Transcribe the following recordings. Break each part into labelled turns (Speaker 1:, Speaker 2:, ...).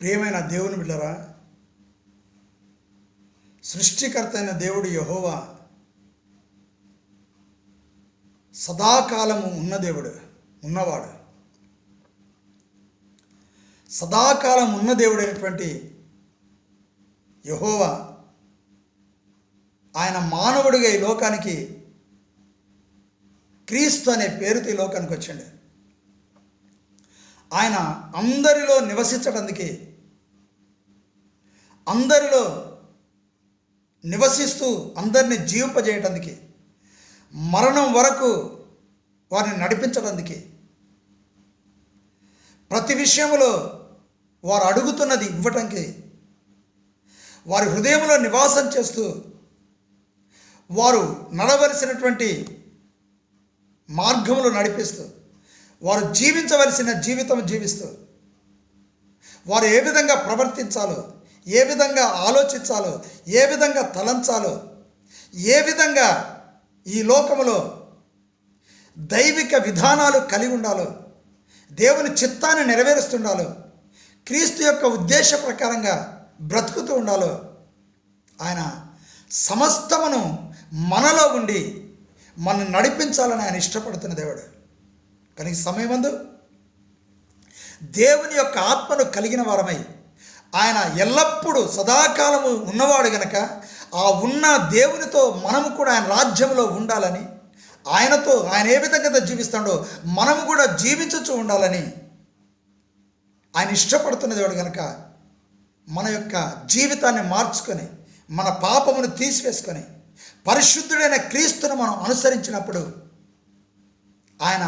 Speaker 1: ప్రియమైన దేవుని బిడ్డరా సృష్టికర్త అయిన దేవుడు యహోవా సదాకాలము ఉన్న దేవుడు ఉన్నవాడు. సదాకాలం ఉన్న దేవుడైనటువంటి యహోవా ఆయన మానవుడిగా ఈ లోకానికి క్రీస్తు అనే పేరుతో ఈ లోకానికి వచ్చాడు. ఆయన అందరిలో నివసించడానికి అందరిలో నివసిస్తూ అందరిని జీవింపజేయటానికి మరణం వరకు వారిని నడిపించడానికి ప్రతి విషయంలో వారు అడుగుతున్నది ఇవ్వటానికి వారి హృదయంలో నివాసం చేస్తూ వారు నడవలసినటువంటి మార్గంలో నడిపిస్తూ వారు జీవించవలసిన జీవితం జీవిస్తూ వారు ఏ విధంగా ప్రవర్తించాలో ఏ విధంగా ఆలోచించాలో ఏ విధంగా తలంచాలో ఏ విధంగా ఈ లోకములో దైవిక విధానాలు కలిగి ఉండాలో దేవుని చిత్తాన్ని నెరవేరుస్తుండాలో క్రీస్తు యొక్క ఉద్దేశ ప్రకారంగా బ్రతుకుతూ ఉండాలో ఆయన సమస్తమును మనలో ఉండి మనం నడిపించాలని ఆయన ఇష్టపడుతున్న దేవుడు. కానీ ఈ సమయమందు? దేవుని యొక్క ఆత్మను కలిగిన వారమై ఆయన ఎల్లప్పుడూ సదాకాలము ఉన్నవాడు గనక ఆ ఉన్న దేవునితో మనము కూడా ఆయన రాజ్యంలో ఉండాలని ఆయనతో ఆయన ఏ విధంగా జీవిస్తాడో మనము కూడా జీవించచ్చు ఉండాలని ఆయన ఇష్టపడుతున్న దేవుడు గనక మన యొక్క జీవితాన్ని మార్చుకొని మన పాపమును తీసివేసుకొని పరిశుద్ధుడైన క్రీస్తును మనం అనుసరించినప్పుడు ఆయన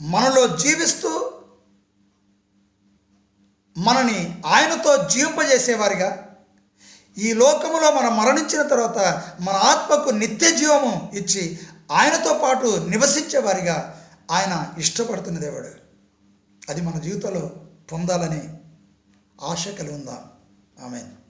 Speaker 1: మనలో జీవిస్తూ మనని ఆయనతో జీవింపజేసేవారిగా. ఈ లోకములో మనం మరణించిన తర్వాత మన ఆత్మకు నిత్య జీవము ఇచ్చి ఆయనతో పాటు నివసించేవారిగా ఆయన ఇష్టపడుతున్న దేవుడు. అది మన జీవితంలో పొందాలని ఆశ కలిగి ఉందాం. ఆమెను.